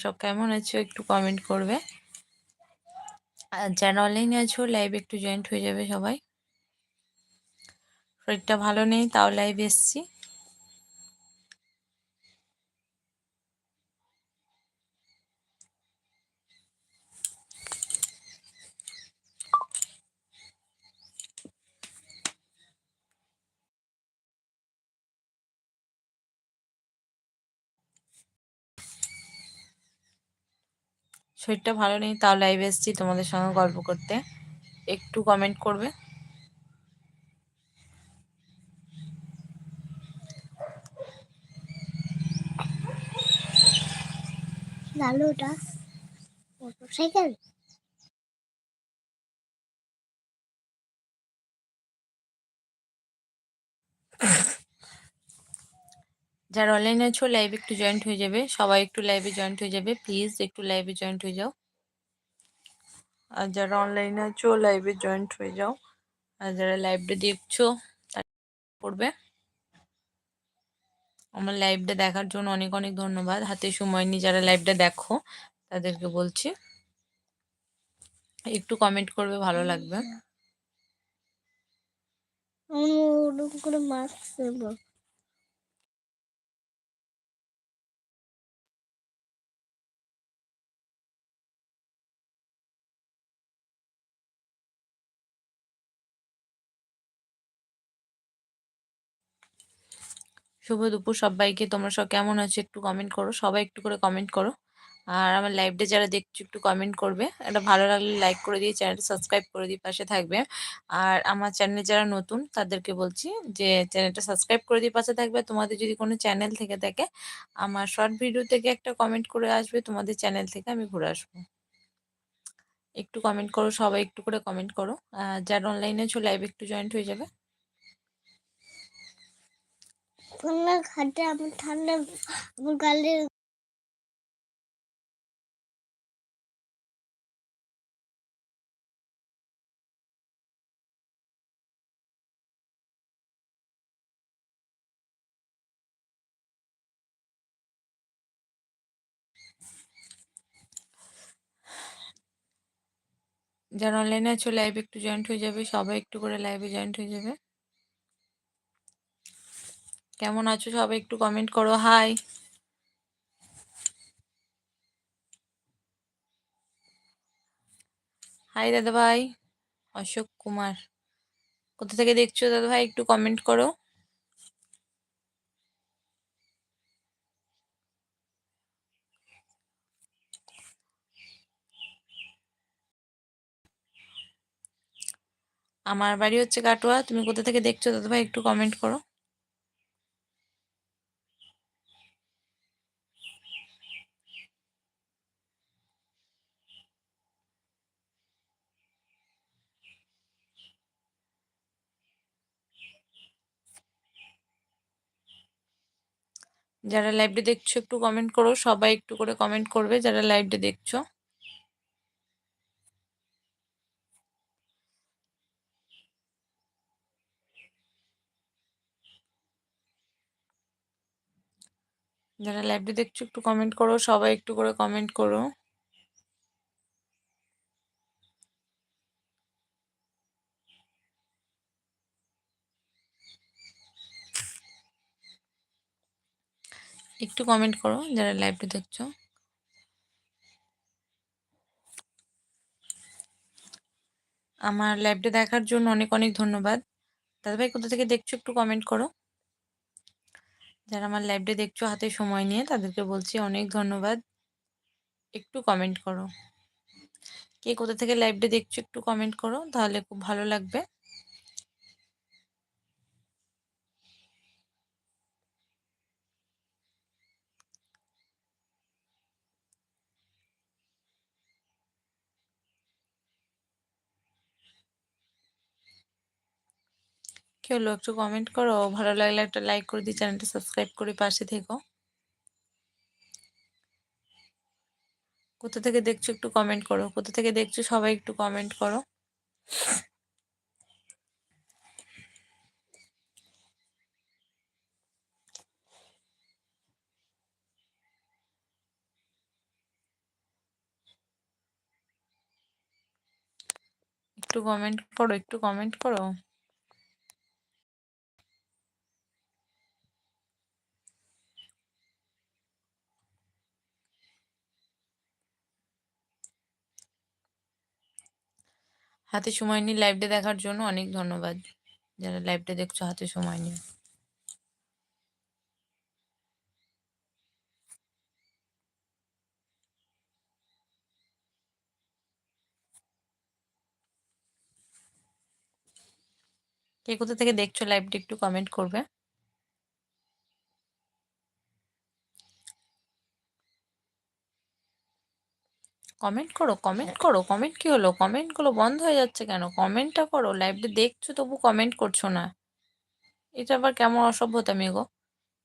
সব কেমন আছো একটু কমেন্ট করবে। আর যারা অনলাইনে আছো লাইভে একটু জয়েন্ট হয়ে যাবে সবাই। শরীরটা ভালো নেই, তাও লাইভ এসছি। শরীরটা ভালো নেই তাও লাইভ এসছি তোমাদের সঙ্গে গল্প করতে। একটু কমেন্ট করবে। মোটরসাইকেল যারা অনলাইনে আছো লাইভ একটু জয়েন্ট হয়ে যাবে। সবাই একটু লাইভে জয়েন্ট হয়ে যাবে। প্লিজ একটু লাইভে জয়েন্ট হয়ে যাও। আর যারা অনলাইনে আছো লাইভে জয়েন্ট হয়ে যাও। আর যারা লাইভটা দেখছ করবে। আমার লাইভটা দেখার জন্য অনেক অনেক ধন্যবাদ। হাতে সময় নিয়ে যারা লাইভটা দেখো, তাদেরকে বলছি। একটু কমেন্ট করবে, ভালো লাগবে। ওরকম করে মাছ শুভ দুপুর সবাইকে। তোমরা সব কেমন আছো একটু কমেন্ট করো। সবাই একটু করে কমেন্ট করো। আর আমার লাইভটা যারা দেখছ একটু কমেন্ট করবে। এটা ভালো লাগলে লাইক করে দিয়ে চ্যানেলটা সাবস্ক্রাইব করে দিয়ে পাশে থাকবে। আর আমার চ্যানেলে যারা নতুন, তাদেরকে বলছি যে চ্যানেলটা সাবস্ক্রাইব করে দিয়ে পাশে থাকবে। তোমাদের যদি কোনো চ্যানেল থেকে থাকে, আমার শর্ট ভিডিও থেকে একটা কমেন্ট করে আসবে। তোমাদের চ্যানেল থেকে আমি ঘুরে আসব। একটু কমেন্ট করো, সবাই একটু করে কমেন্ট করো। যারা অনলাইনে আছো লাইভ একটু জয়েন্ট হয়ে যাবে। ঠান্ডা খাটে, আমার ঠান্ডা, আমার গালে যারা অনলাইনে আছো লাইভ একটু জয়েন্ট হয়ে যাবে, সবাই একটু করে লাইভে জয়েন্ট হয়ে যাবে। কেমন আছো সবাই একটু কমেন্ট করো হাই হাই দাদা ভাই, অশোক কুমার। কোথা থেকে দেখছ দাদা ভাই, একটু কমেন্ট করো। আমার বাড়ি হচ্ছে কাটোয়া, তুমি কোথা থেকে দেখছ দাদা ভাই, একটু কমেন্ট করো। যারা লাইভটা দেখছ একটু কমেন্ট করো, সবাই একটু করে কমেন্ট করবে যারা লাইভটা দেখছ। যারা লাইভটা দেখছ একটু কমেন্ট করো, সবাই একটু করে কমেন্ট করো। একটু কমেন্ট করো, যারা লাইভটা দেখছ। আমার লাইভটা দেখার জন্য অনেক অনেক ধন্যবাদ। দাদাভাই, কোথা থেকে দেখছ একটু কমেন্ট করো। যারা আমার লাইভটা দেখছ হাতে সময় নিয়ে, তাদেরকে বলছি অনেক ধন্যবাদ। একটু কমেন্ট করো। কে কোথা থেকে লাইভটা দেখছ একটু কমেন্ট করো, তাহলে খুব ভালো লাগবে। হলো একটু কমেন্ট করো। ভালো লাগলে একটা লাইক করে দিই চ্যানেলটা সাবস্ক্রাইব করে পাশে থেকো। কোথা থেকে দেখছ একটু কমেন্ট করো, কোথা থেকে দেখছ সবাই একটু কমেন্ট করো। একটু কমেন্ট করো, একটু কমেন্ট করো। হাতে সময় নিয়ে লাইভটা দেখার জন্য অনেক ধন্যবাদ। যারা লাইভটা দেখছ, হাতে সময় নিয়ে। কে কোথা থেকে দেখছ লাইভটা একটু কমেন্ট করবে। কমেন্ট করো কমেন্ট করো কমেন্ট কি হলো? কমেন্টগুলো বন্ধ হয়ে যাচ্ছে কেন? কমেন্টটা করো লাইভটা দেখছ তবু কমেন্ট করছ না। এটা আবার কেমন অসভ্যতা গো?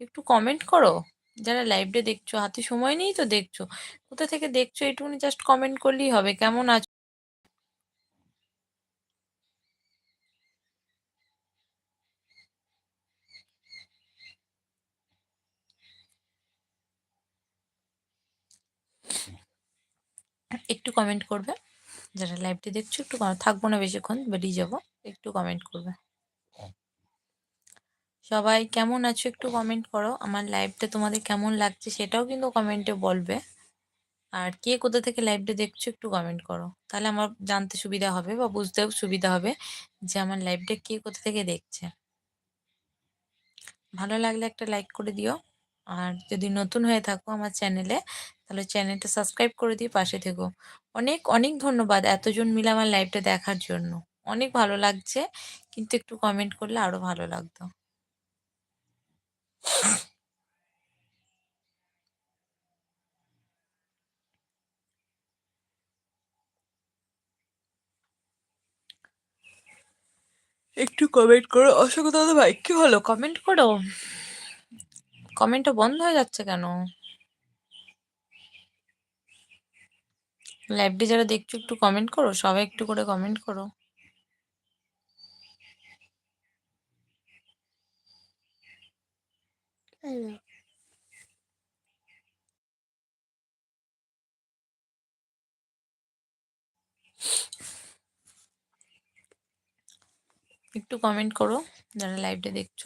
একটু কমেন্ট করো। যারা লাইভটা দেখছ, হাতে সময় নেই তো দেখছ। কোথা থেকে দেখছ? এটুকুনি জাস্ট কমেন্ট করলেই হবে। কেমন আছো একটু কমেন্ট করবে। যারা লাইভটি দেখছ, একটু থাকব না বেশিক্ষণ বেরিয়ে যাব, একটু কমেন্ট করবে। সবাই কেমন আছো একটু কমেন্ট করো। আমার লাইভটা তোমাদের কেমন লাগছে সেটাও কিন্তু কমেন্টে বলবে। আর কে কোথা থেকে লাইভটা দেখছ একটু কমেন্ট করো। তাহলে আমার জানতে সুবিধা হবে বা বুঝতেও সুবিধা হবে যে আমার লাইভটা কে কোথা থেকে দেখছে। ভালো লাগলে একটা লাইক করে দিও। আর যদি নতুন হয়ে থাকো আমার চ্যানেলে, তাহলে চ্যানেলটা সাবস্ক্রাইব করে দিয়ে পাশে থেকো। অনেক অনেক ধন্যবাদ এতজন মিলে আমার লাইভটা দেখার জন্য। অনেক ভালো লাগছে, কিন্তু একটু কমেন্ট করলে আরও ভালো লাগতো। একটু কমেন্ট করো। অশোক দাদা ভাই, কি হলো? কমেন্ট করো। কমেন্টটা বন্ধ হয়ে যাচ্ছে কেন? লাইভটি যারা দেখছ একটু কমেন্ট করো সবাই একটু করে কমেন্ট করো। হ্যালো একটু কমেন্ট করো যারা লাইভটা দেখছ।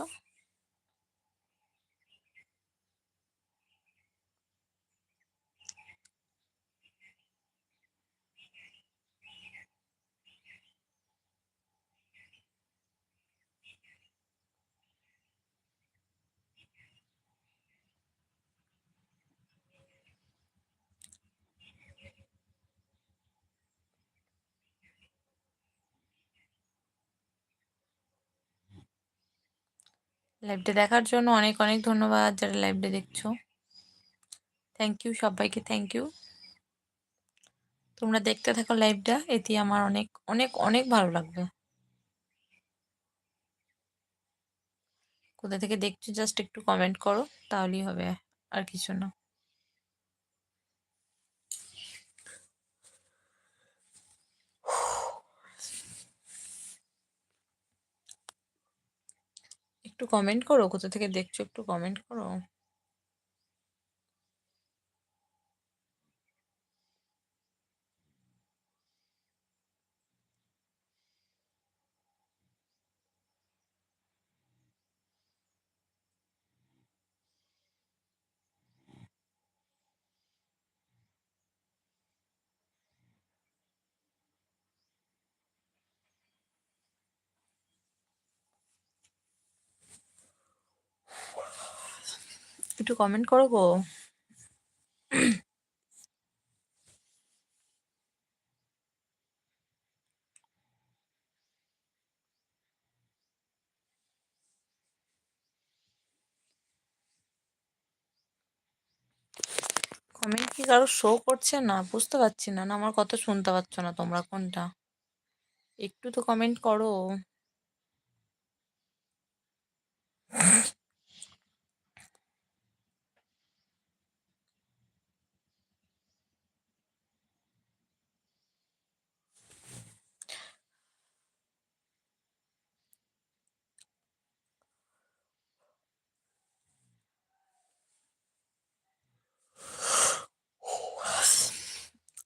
লাইভটা দেখার জন্য অনেক অনেক ধন্যবাদ যারা লাইভটা দেখছ। থ্যাংক ইউ সবাইকে থ্যাংক ইউ তোমরা দেখতে থাকো লাইভটা এতে আমার অনেক অনেক অনেক ভালো লাগবে। কোথা থেকে দেখছ জাস্ট একটু কমেন্ট করো, তাহলেই হবে, আর কিছু না। একটু কমেন্ট করো কোথা থেকে দেখছ একটু কমেন্ট করো। একটু কমেন্ট করো গো। কমেন্ট কি কারও শো করছে না? বুঝতে পারছি না না আমার কথা শুনতে পাচ্ছ না তোমরা কোনটা? একটু তো কমেন্ট করো।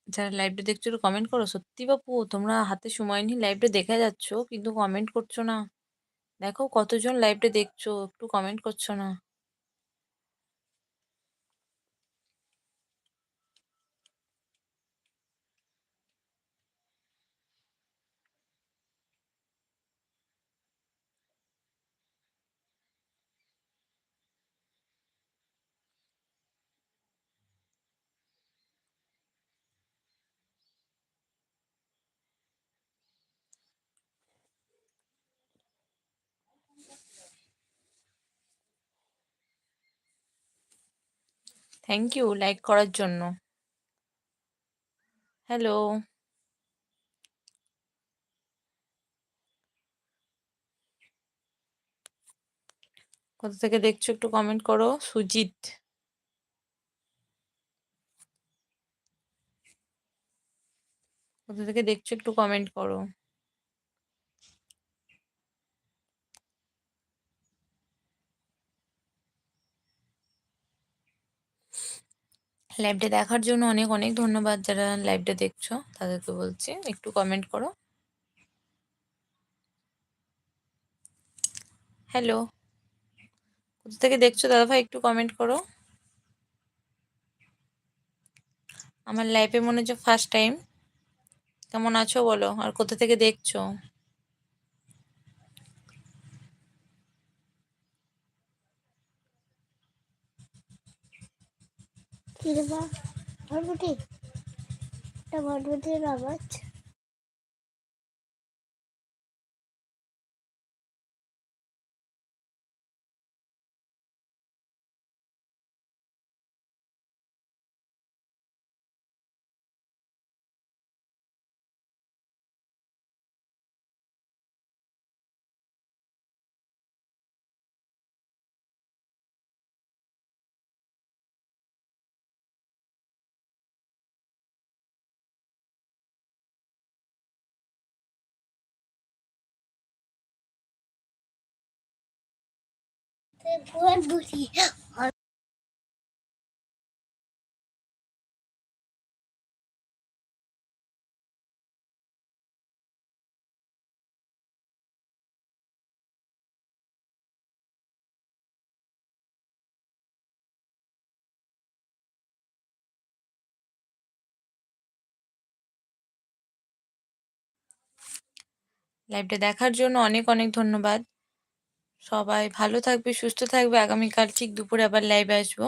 যারা লাইভটা দেখছ একটু কমেন্ট করো। সত্যি বাপু, তোমরা হাতে সময় নিয়ে লাইভটা দেখা যাচ্ছ, কিন্তু কমেন্ট করছ না। দেখো কতজন লাইভটা দেখছ, একটু কমেন্ট করছ না। থ্যাংক ইউ লাইক করার জন্য। হ্যালো কোথা থেকে দেখছ একটু কমেন্ট করো? সুজিত। কোথা থেকে দেখছ একটু কমেন্ট করো? লাইভটা দেখার জন্য অনেক অনেক ধন্যবাদ যারা লাইভটা দেখছ, তাদেরকে বলছি, একটু কমেন্ট করো। হ্যালো কোথা থেকে দেখছ? দাদা ভাই, একটু কমেন্ট করো। আমার লাইফে মনে হচ্ছে ফার্স্ট টাইম কেমন আছো বলো? আর কোথা থেকে দেখছ? কি রে একটা ভরভুটির আওয়াজ। লাইভটা দেখার জন্য অনেক অনেক ধন্যবাদ। সবাই ভালো থাকবে সুস্থ থাকবে। আগামীকাল ঠিক দুপুরে আবার লাইভে আসব।